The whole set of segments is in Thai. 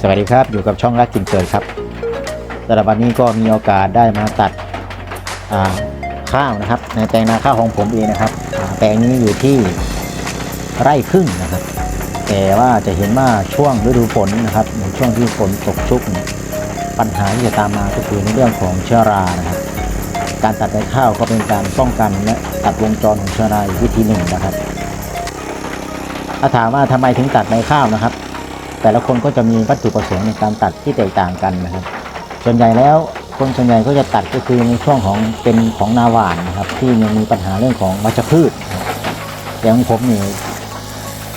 สวัสดีครับอยู่กับช่องรักกินเกิดครับสำหรับวันนี้ก็มีโอกาสได้มาตัดข้าวนะครับ ในแปลงนาข้าวของผมเองนะครับแปลงนี้อยู่ที่ไร่ครึ่งนะครับ แต่ว่าจะเห็นว่าช่วงฤดูฝนนะครับในช่วงที่ฝนตกชุก ปัญหาที่จะตามมาก็คือในเรื่องของเชื้อรานะครับ การตัดใบข้าวก็เป็นการป้องกันและตัดวงจรของเชื้อราอีกวิธีหนึ่งนะครับ ถ้าถามว่าทำไมถึงตัดใบข้าวนะครับ แต่ละคนก็จะมีวัตถุประสงค์ในการตัดที่แตกต่างกันนะครับ ส่วนใหญ่แล้วคนส่วนใหญ่ก็จะตัดก็คือในช่วงของเป็นของนาหวานนะครับ ที่ยังมีปัญหาเรื่องของวัชพืชแต่ของผมนี่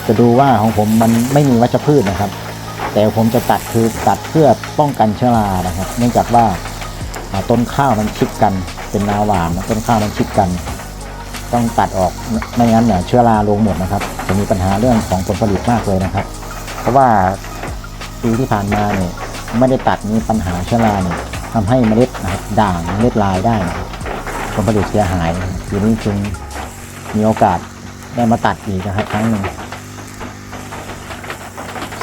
จะดูว่าของผมมันไม่มีวัชพืชนะครับ แต่ผมจะตัดคือตัดเพื่อป้องกันเชื้อรานะครับ เนื่องจากว่าต้นข้าวมันชิดกันเป็นนาหวานนะต้นข้าวมันชิดกัน ต้องตัดออกไม่ไม่งั้นเนี่ยเชื้อราลงหมดนะครับ จะมีปัญหาเรื่องของผลผลิตมากเลยนะครับ เพราะว่าปีที่ผ่านมาเนี่ยไม่ได้ตัดมีปัญหาเชื้อราเนี่ยทำให้เมล็ดนะครับด่างเมล็ดลายได้นะครับผลผลิตเสียหายนะครับทีนี้จึงมีโอกาสได้มาตัดอีกนะครับครั้งหนึ่ง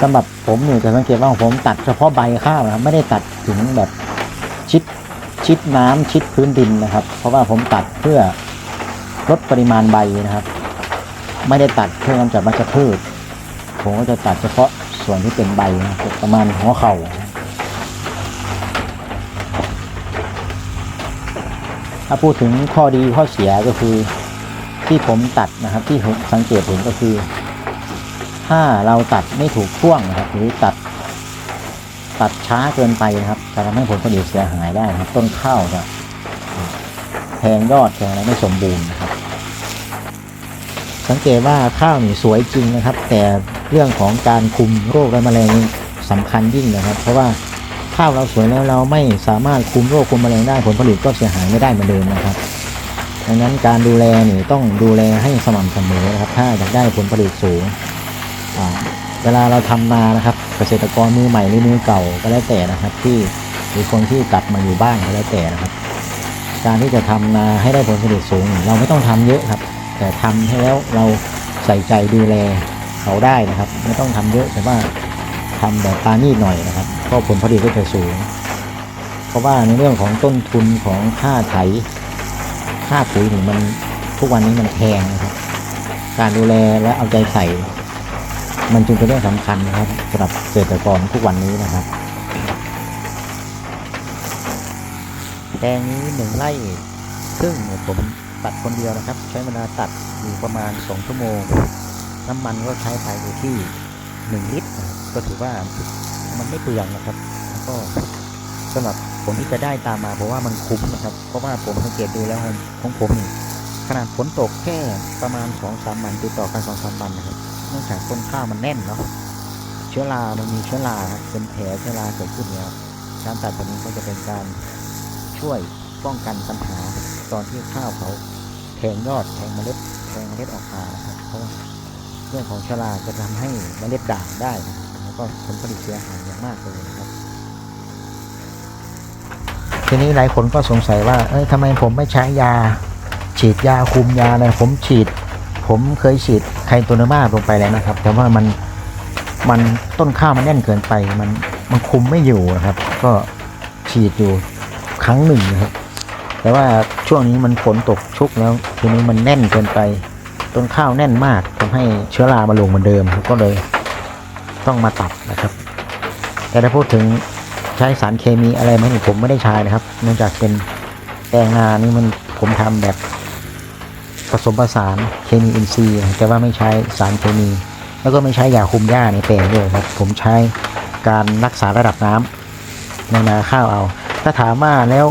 สำหรับผมเนี่ยจะสังเกตว่าผมตัดเฉพาะใบข้าวนะครับไม่ได้ตัดถึงแบบชิดชิดน้ำชิดพื้นดินนะครับ เพราะว่าผมตัดเพื่อลดปริมาณใบนะครับ ไม่ได้ตัดเพื่อกำจัดวัชพืช ผมก็จะตัดเฉพาะส่วนที่เป็นใบนะประมาณหัวเข่าถ้าพูดถึงข้อดีข้อเสียก็คือที่ผมตัดนะครับที่ผมสังเกตเห็นก็คือ ถ้าเราตัดไม่ถูกช่วงนะครับหรือตัด ตัดช้าเกินไปนะครับจะทำให้ผลผลิตเสียหายได้นะครับต้นข้าวจะแทงยอดแทงอะไรไม่สมบูรณ์นะครับ สังเกตว่าข้าวนี่สวยจริงนะครับ แต่ เรื่องของการคุมโรคและแมลงนี่สำคัญยิ่งนะครับ เพราะว่าข้าวเราสวยแล้วเราไม่สามารถคุมโรคคุมแมลงได้ผลผลิตก็เสียหายไม่ได้เหมือนเดิมนะครับดังนั้นการดูแลนี่ต้องดูแลให้สม่ำเสมอนะครับ ถ้าอยากได้ผลผลิตสูงเวลาเราทำนานะครับ เกษตรกรมือใหม่หรือมือเก่าก็แล้วแต่นะครับ ที่หรือคนที่กลับมาอยู่บ้านก็แล้วแต่นะครับ การที่จะทำนาให้ได้ผลผลิตสูง เราไม่ต้องทำเยอะครับ แต่ทำให้แล้วเราใส่ใจดูแล เขาได้นะครับ ไม่ต้องทำเยอะแต่ว่าทำแบบปานี่หน่อยนะครับ ก็ผลผลิตก็จะสูง เพราะว่าในเรื่องของต้นทุนของค่าไถค่าปุ๋ยนี่มันทุกวันนี้มันแพงนะครับ การดูแลและเอาใจใส่ มันจึงเป็นเรื่องสำคัญนะครับสำหรับเกษตรกรทุกวันนี้นะครับแปลงนี้หนึ่งไร่ครึ่งเนี่ยผมตัดคนเดียวนะครับ ใช้เวลาตัดอยู่ประมาณ 2 ชั่วโมง น้ำมันก็ใช้ไปอยู่ที่ 1 ลิตรนะครับก็ถือว่ามันไม่เปลืองนะครับ แล้วก็สำหรับผลที่จะได้ตามมาเพราะว่ามันคุ้มนะครับ เพราะว่าผมสังเกตดูแล้วของผมนี่ขนาดฝนตกแค่ประมาณ2อสามวันติดต่อกัน2อสามวันนะครับเนื่องจากต้นข้าวมันแน่นเนาะเชื้อรา มันมีเชื้อราครับเป็นแผลเชื้อราเกิดขึ้นแล้วการตัดแบบนี้ก็จะเป็นการช่วยป้องกันปัญหาตอนที่ข้าวเขาแทงยอดแทงเมล็ดแทงเมล็ดออกมานะครับเพราะ เรื่องของชราจะทำให้เมล็ดด่างได้นะแล้วก็ผลผลิตเสียหายอย่างมากเลยนะครับ ทีนี้หลายคนก็สงสัยว่าเอ้ยทำไมผมไม่ใช้ยา ฉีดยาคุมยาอะไรผมฉีด ผมเคยฉีดไคโตเนมาลงไปแล้วนะครับ แต่ว่ามันมันต้นข้าวมันแน่นเกินไป มันมันคุมไม่อยู่นะครับ ก็ฉีดอยู่ครั้งหนึ่งนะครับ แต่ว่าช่วงนี้มันฝนตกชุกแล้วทีนี้มันแน่นเกินไป นข้าวแน่นมากทำให้เชื้อรามาลงเหมือนเดิมครับก็เลยต้องมาตัดนะครับ แต่ถ้าพูดถึงใช้สารเคมีอะไรไหมนี่ผมไม่ได้ใช้นะครับ เนื่องจากเป็นแปลงนานี่มันผมทำแบบผสมผสานเคมีอินทรีย์แต่ว่าไม่ใช้สารเคมี แล้วก็ไม่ใช้ยาคุมหญ้าในแปลงด้วยครับ ผมใช้การรักษาระดับน้ำในนาข้าวเอา ถ้าถามว่าแล้ว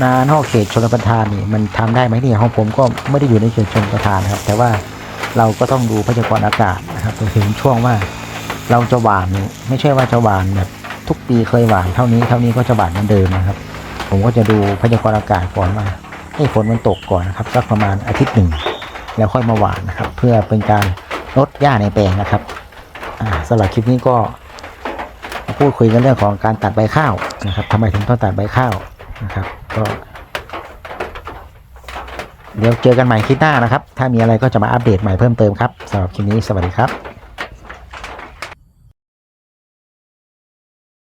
นานอกเขตชนประทานนี่มันทำได้ไหมเนี่ยของผมก็ไม่ได้อยู่ในเขตชนประทานครับ แต่ว่าเราก็ต้องดูพยากรณ์อากาศนะครับถึงช่วงว่าเราจะหวานนี่ไม่ใช่ว่าจะหวานแบบทุกปีเคยหวานเท่านี้เท่านี้ก็จะหวานเหมือนเดิมนะครับ ผมก็จะดูพยากรณ์อากาศก่อนว่าให้ฝนมันตกก่อนนะครับสักประมาณอาทิตย์หนึ่งแล้วค่อยมาหวานนะครับ เพื่อเป็นการลดหญ้าในแปลงนะครับสำหรับคลิปนี้ก็พูดคุยกันเรื่องของการตัดใบข้าวนะครับทำไมถึงต้องตัดใบข้าว นะครับ ก็เดี๋ยวเจอกันใหม่คลิปหน้านะครับ ถ้ามีอะไรก็จะมาอัปเดตใหม่เพิ่มเติมครับสำหรับคลิปนี้สวัสดีครับ